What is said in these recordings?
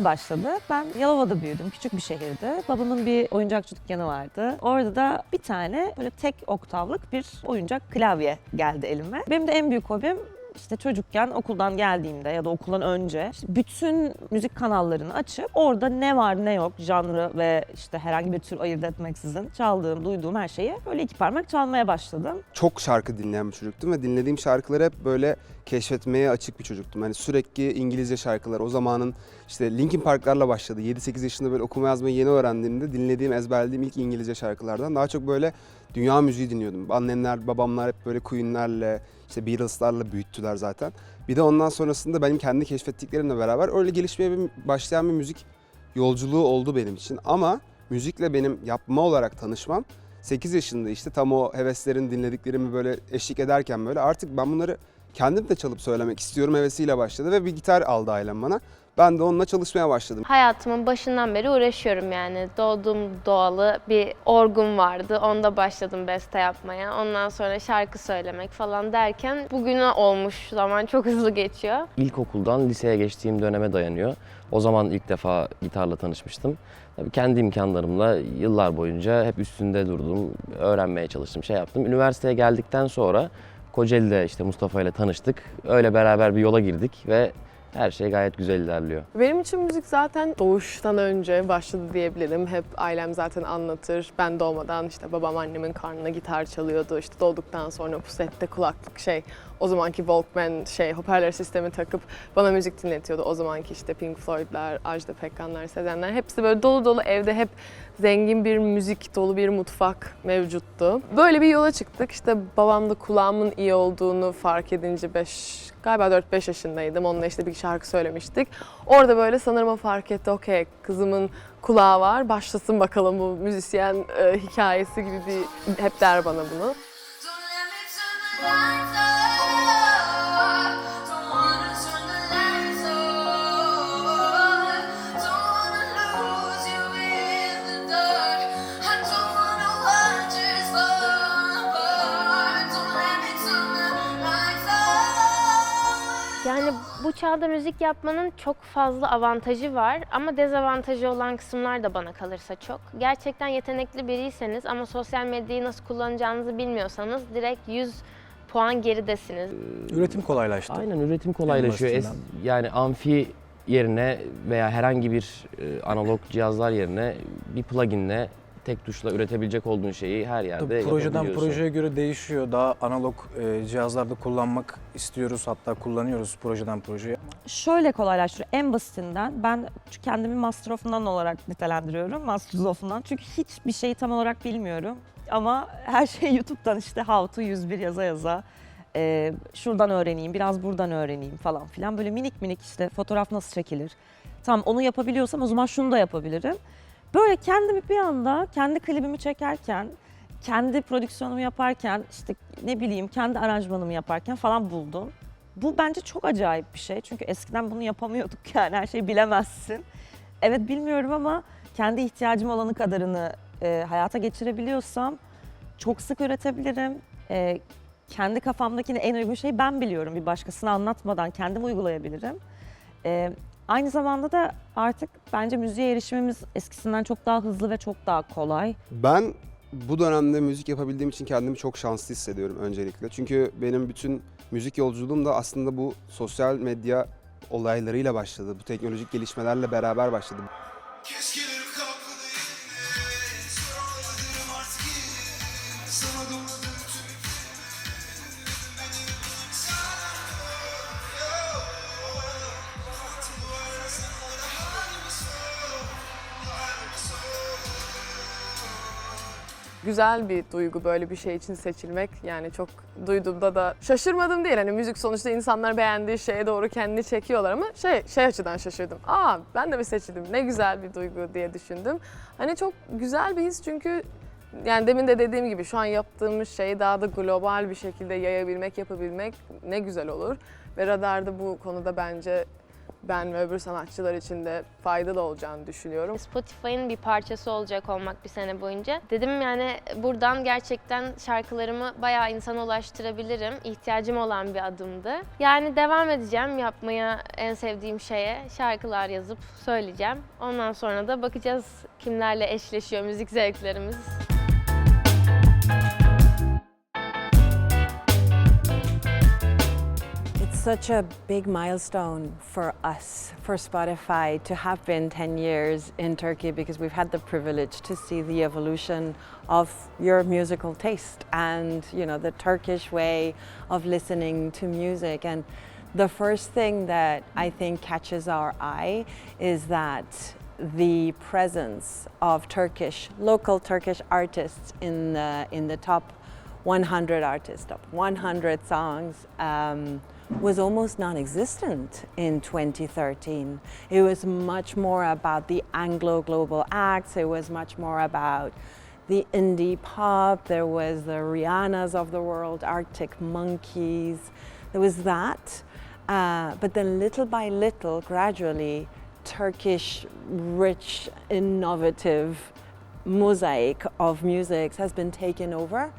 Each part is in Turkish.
nasıl başladı? Ben Yalova'da büyüdüm. Küçük bir şehirdi. Babamın bir oyuncakçı dükkanı vardı. Orada da bir tane böyle tek oktavlık bir oyuncak klavye geldi elime. Benim de en büyük hobim işte çocukken okuldan geldiğimde ya da okuldan önce işte bütün müzik kanallarını açıp orada ne var ne yok janrı ve işte herhangi bir tür ayırt etmeksizin çaldığım, duyduğum her şeyi böyle iki parmak çalmaya başladım. çok şarkı dinleyen bir çocuktum ve dinlediğim şarkıları hep böyle keşfetmeye açık bir çocuktum. Hani sürekli İngilizce şarkılar o zamanın işte Linkin Park'larla başladı. 7-8 yaşında böyle okuma yazmayı yeni öğrendiğimde dinlediğim, ezberlediğim ilk İngilizce şarkılardan daha çok böyle dünya müziği dinliyordum. Annemler, babamlar hep böyle Queen'lerle, işte Beatles'larla büyüttüler zaten. Bir de ondan sonrasında benim kendi keşfettiklerimle beraber öyle gelişmeye bir- başlayan bir müzik yolculuğu oldu benim için. Ama müzikle benim yapma olarak tanışmam 8 yaşında işte tam o heveslerin dinlediklerimi böyle eşlik ederken böyle artık ben bunları kendim de çalıp söylemek istiyorum hevesiyle başladı ve bir gitar aldı ailem bana. Ben de onunla çalışmaya başladım. Hayatımın başından beri uğraşıyorum yani. Doğduğum doğalı bir orgum vardı. Onda başladım beste yapmaya. Ondan sonra şarkı söylemek falan derken bugüne olmuş zaman çok hızlı geçiyor. İlkokuldan liseye geçtiğim döneme dayanıyor. O zaman ilk defa gitarla tanışmıştım. Tabii kendi imkanlarımla yıllar boyunca hep üstünde durdum, öğrenmeye çalıştım, şey yaptım. Üniversiteye geldikten sonra Kocaeli'de işte Mustafa ile tanıştık. Öyle beraber bir yola girdik ve her şey gayet güzel ilerliyor. Benim için müzik zaten doğuştan önce başladı diyebilirim. Hep ailem zaten anlatır. Ben doğmadan işte babam annemin karnına gitar çalıyordu. İşte doğduktan sonra pusette kulaklık şey o zamanki Walkman şey hoparlör sistemi takıp bana müzik dinletiyordu. O zamanki işte Pink Floyd'lar, Ajda Pekkanlar, Sezenler hepsi böyle dolu dolu evde hep zengin bir müzik dolu bir mutfak mevcuttu. Böyle bir yola çıktık. İşte babam da kulağımın iyi olduğunu fark edince 5 galiba 4-5 yaşındaydım. Onunla işte bir şarkı söylemiştik. Orada böyle sanırım fark etti. Okey kızımın kulağı var. Başlasın bakalım bu müzisyen e, hikayesi gibi bir hep der bana bunu. Don't let me turn the lights çağda müzik yapmanın çok fazla avantajı var ama dezavantajı olan kısımlar da bana kalırsa çok. Gerçekten yetenekli biriyseniz ama sosyal medyayı nasıl kullanacağınızı bilmiyorsanız direkt 100 puan geridesiniz. Üretim kolaylaştı. Aynen üretim kolaylaşıyor. Es- yani amfi yerine veya herhangi bir e, analog cihazlar yerine bir pluginle tek tuşla üretebilecek olduğun şeyi her yerde Tabii projeden projeye göre değişiyor. Daha analog e, cihazlarda kullanmak istiyoruz hatta kullanıyoruz projeden projeye. Şöyle kolaylaştırıyor. En basitinden ben kendimi Master of None olarak nitelendiriyorum. Masters of None. Çünkü hiçbir şeyi tam olarak bilmiyorum. Ama her şey YouTube'dan işte how to 101 yaza yaza. e, şuradan öğreneyim, biraz buradan öğreneyim falan filan. Böyle minik minik işte fotoğraf nasıl çekilir. Tamam onu yapabiliyorsam o zaman şunu da yapabilirim. Böyle kendimi bir anda kendi klibimi çekerken, kendi prodüksiyonumu yaparken, işte ne bileyim kendi aranjmanımı yaparken falan buldum. Bu bence çok acayip bir şey. Çünkü eskiden bunu yapamıyorduk yani her şeyi bilemezsin. Evet bilmiyorum ama kendi ihtiyacım olanı kadarını e, hayata geçirebiliyorsam çok sık üretebilirim. E, kendi kafamdakini en uygun şeyi ben biliyorum. Bir başkasına anlatmadan kendim uygulayabilirim. E, aynı zamanda da artık bence müziğe erişimimiz eskisinden çok daha hızlı ve çok daha kolay. Ben bu dönemde müzik yapabildiğim için kendimi çok şanslı hissediyorum öncelikle. Çünkü benim bütün müzik yolculuğum da aslında bu sosyal medya olaylarıyla başladı. Bu teknolojik gelişmelerle beraber başladı. Yerine Sana doğradım Güzel bir duygu böyle bir şey için seçilmek. Yani çok duyduğumda da şaşırmadım değil. Hani müzik sonuçta insanlar beğendiği şeye doğru kendini çekiyorlar ama şey şey açıdan şaşırdım. Aa ben de mi seçildim? Ne güzel bir duygu diye düşündüm. Hani çok güzel bir his çünkü yani demin de dediğim gibi şu an yaptığımız şeyi daha da global bir şekilde yayabilmek, yapabilmek ne güzel olur. Ve Radar'da bu konuda bence ben ve öbür sanatçılar için de faydalı olacağını düşünüyorum. Spotify'ın bir parçası olacak olmak bir sene boyunca. Dedim yani buradan gerçekten şarkılarımı bayağı insana ulaştırabilirim. İhtiyacım olan bir adımdı. Yani devam edeceğim yapmaya en sevdiğim şeye. Şarkılar yazıp söyleyeceğim. Ondan sonra da bakacağız kimlerle eşleşiyor müzik zevklerimiz. Such a big milestone for us, for Spotify, to have been 10 years in Turkey because we've had the privilege to see the evolution of your musical taste and, you know, the Turkish way of listening to music. And the first thing that I think catches our eye is that the presence of Turkish, local Turkish artists in the, in the top 100 artists, top 100 songs, um, was almost non existent in 2013. It was much more about the Anglo global acts, it was much more about the indie pop, there was the Rihannas of the world, Arctic Monkeys, there was that. Uh, but then, little by little, gradually, Turkish, rich, innovative mosaic of music has been taken over.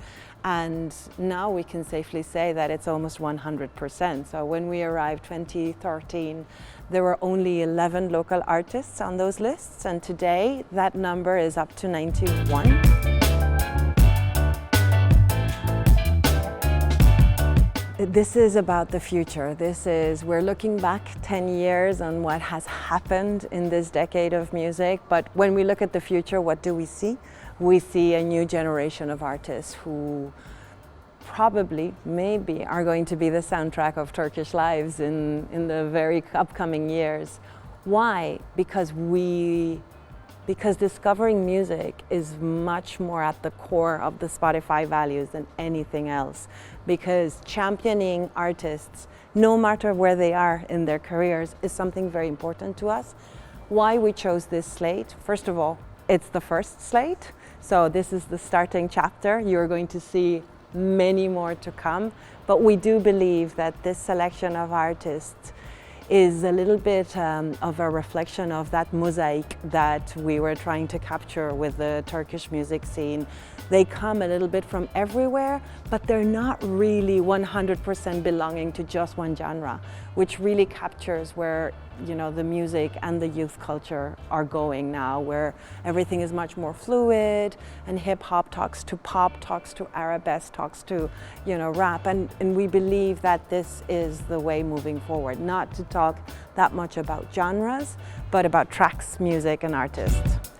And now we can safely say that it's almost 100%. So when we arrived 2013, there were only 11 local artists on those lists, and today that number is up to 91. This is about the future. This is, we're looking back 10 years on what has happened in this decade of music, but when we look at the future, what do we see? We see a new generation of artists who probably, maybe, are going to be the soundtrack of Turkish lives in, in the very upcoming years. Why? Because we because discovering music is much more at the core of the Spotify values than anything else. Because championing artists, no matter where they are in their careers, is something very important to us. Why we chose this slate? First of all, it's the first slate, so this is the starting chapter. You're going to see many more to come, but we do believe that this selection of artists is a little bit um, of a reflection of that mosaic that we were trying to capture with the Turkish music scene. They come a little bit from everywhere, but they're not really 100% belonging to just one genre, which really captures where you know the music and the youth culture are going now, where everything is much more fluid, and hip hop talks to pop, talks to arabesque, talks to you know rap, and, and we believe that this is the way moving forward. Not to talk that much about genres, but about tracks, music, and artists.